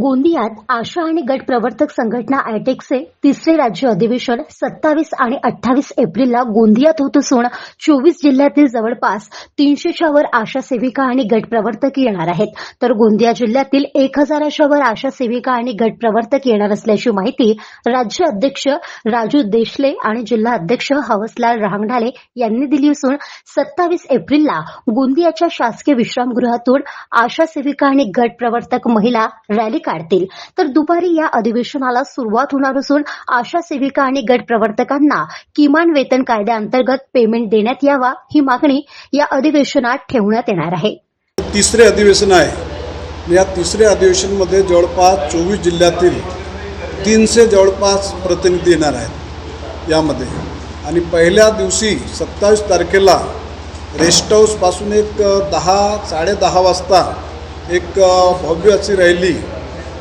गोंदियात आशा आणि गट प्रवर्तक संघटना आयटेकचे तिसरे राज्य अधिवेशन सत्तावीस आणि अठ्ठावीस एप्रिलला गोंदियात होत असून चोवीस जिल्ह्यातील जवळपास तीनशेच्या वर आशा सेविका आणि गट प्रवर्तक येणार आहेत. तर गोंदिया जिल्ह्यातील एक हजाराच्या वर आशा सेविका आणि गट प्रवर्तक येणार असल्याची माहिती राज्य अध्यक्ष राजू देशले आणि जिल्हा अध्यक्ष हवसलाल रहांगढाले यांनी दिली असून सत्तावीस एप्रिलला गोंदियाच्या शासकीय विश्रामगृहातून आशा सेविका आणि गट प्रवर्तक महिला रॅली काढतील. तर दुपारी या अधिवेशनाला सुरुवात होणार असून आशा सेविका आणि गट प्रवर्तकांना किमान वेतन कायद्याअंतर्गत पेमेंट देण्यात यावा ही मागणी या अधिवेशनात ठेवण्यात येणार आहे. तिसरे अधिवेशन आहे. या तिसऱ्या अधिवेशनमध्ये जवळपास चोवीस जिल्ह्यातील तीनशे जवळपास प्रतिनिधी येणार आहेत. यामध्ये. आणि पहिल्या दिवशी सत्तावीस तारखेला रेस्ट हाऊसपासून एक दहा साडेदहा वाजता एक भव्य अशी रॅली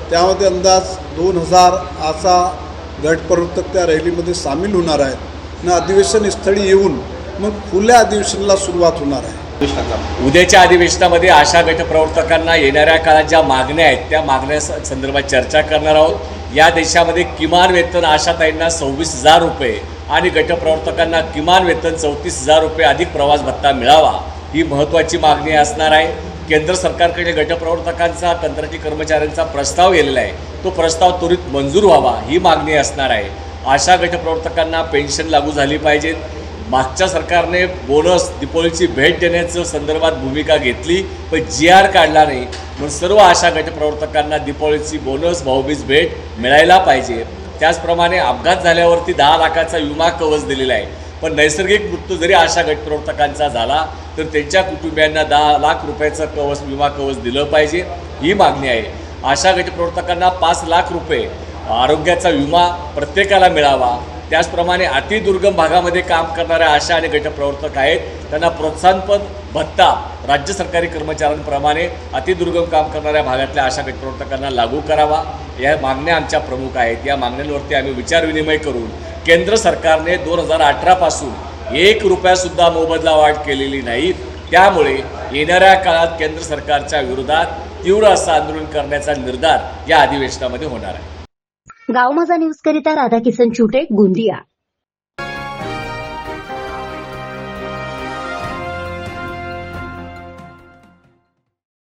त्यामध्ये अंदाज दोन हजार असा गटप्रवर्तक त्या रॅलीमध्ये सामील होणार आहेत. आणि अधिवेशन स्थळी येऊन मग खुल्या अधिवेशनाला सुरुवात होणार आहे. उद्याच्या अधिवेशनामध्ये आशा गटप्रवर्तकांना येणाऱ्या काळात ज्या मागण्या आहेत त्या मागण्या स- संदर्भात चर्चा करणार आहोत. या देशामध्ये किमान वेतन आशाताईंना सव्वीस हजार रुपये आणि गटप्रवर्तकांना किमान वेतन चौतीस हजार रुपये अधिक प्रवास भत्ता मिळावा ही महत्त्वाची मागणी असणार आहे. केंद्र सरकारकडे गटप्रवर्तकांचा कंत्राटी कर्मचाऱ्यांचा प्रस्ताव गेलेला आहे. तो प्रस्ताव त्वरित मंजूर व्हावा ही मागणी असणार आहे. आशा गटप्रवर्तकांना पेन्शन लागू झाली पाहिजेत मागच्या सरकारने बोनस दिपोळीची भेट देण्याचं संदर्भात भूमिका घेतली पण जी आर काढला नाही. म्हणून सर्व आशा गटप्रवर्तकांना दिपोळीची बोनस भाऊबीज भेट मिळायला पाहिजे. त्याचप्रमाणे अपघात झाल्यावरती दहा लाखाचा विमा कवच दिलेला आहे. पण नैसर्गिक मृत्यू जरी आशा गटप्रवर्तकांचा झाला तर त्यांच्या कुटुंबियांना दहा लाख रुपयाचं कवच विमा कवच दिलं पाहिजे ही मागणी आहे. आशा गटप्रवर्तकांना पाच लाख रुपये आरोग्याचा विमा प्रत्येकाला मिळावा. त्याचप्रमाणे अतिदुर्गम भागामध्ये काम करणाऱ्या आशा आणि गटप्रवर्तक आहेत. त्यांना प्रोत्साहनपद भत्ता राज्य सरकारी कर्मचाऱ्यांप्रमाणे अतिदुर्गम काम करणाऱ्या भागातल्या आशा गटप्रवर्तकांना लागू करावा. या मागण्या आमच्या प्रमुख आहेत. या मागण्यांवरती आम्ही विचारविनिमय करून केंद्र सरकारने दोन हजार अठरापासून एक रुपयासुद्धा मोबदला वाढ केलेली नाही. त्यामुळे येणाऱ्या काळात केंद्र सरकारच्या विरोधात तीव्र असं आंदोलन करण्याचा निर्धार या अधिवेशनामध्ये होणार आहे. गाव माझा न्यूज करिता राधाकिसन चुटे गोंदिया.